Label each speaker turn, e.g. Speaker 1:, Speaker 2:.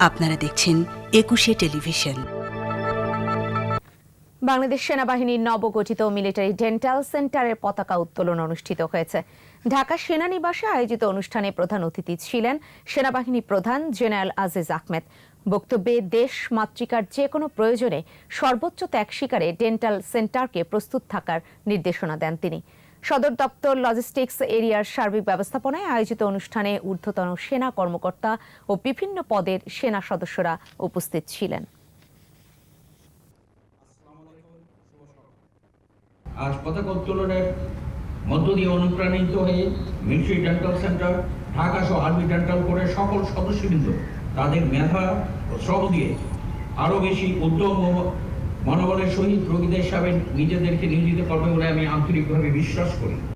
Speaker 1: আপনারা দেখছেন একুশে টেলিভিশন।
Speaker 2: বাংলাদেশ সেনাবাহিনীর নবগঠিত মিলিটারি ডেন্টাল সেন্টারের পতাকা উত্তোলন অনুষ্ঠিত হয়েছে। ঢাকা সেনানিবাসে আয়োজিত অনুষ্ঠানে প্রধান অতিথি ছিলেন সেনাবাহিনী প্রধান জেনারেল আজিজ আহমেদ। বক্তব্যে দেশ মাতৃকার যে কোনো প্রয়োজনে সর্বোচ্চ ত্যাগ শিকারে ডেন্টাল সেন্টারকে প্রস্তুত থাকার নির্দেশনা দেন তিনি। সদর দপ্তর লজিস্টিক্স এরিয়ার সার্বিক ব্যবস্থাপনায় আয়োজিত অনুষ্ঠানে ঊর্ধ্বতন সেনা কর্মকর্তা ও বিভিন্ন পদের সেনা সদস্যরা উপস্থিত ছিলেন।
Speaker 3: আজ পতাকা উত্তোলনের মধ্য দিয়ে অনুপ্রাণিত হয়ে মিলিটারি ডেন্টাল সেন্টার, ঢাকা সহ আর্মি ডেন্টাল করে সকল সদস্যবৃন্দ তাদের মেধা ও শ্রম দিয়ে আরও বেশি উদ্যম মনোবলের সহিত রোগীদের সাবেন নিজেদেরকে নিয়োজিত করবে বলে আমি আন্তরিকভাবে বিশ্বাস করি।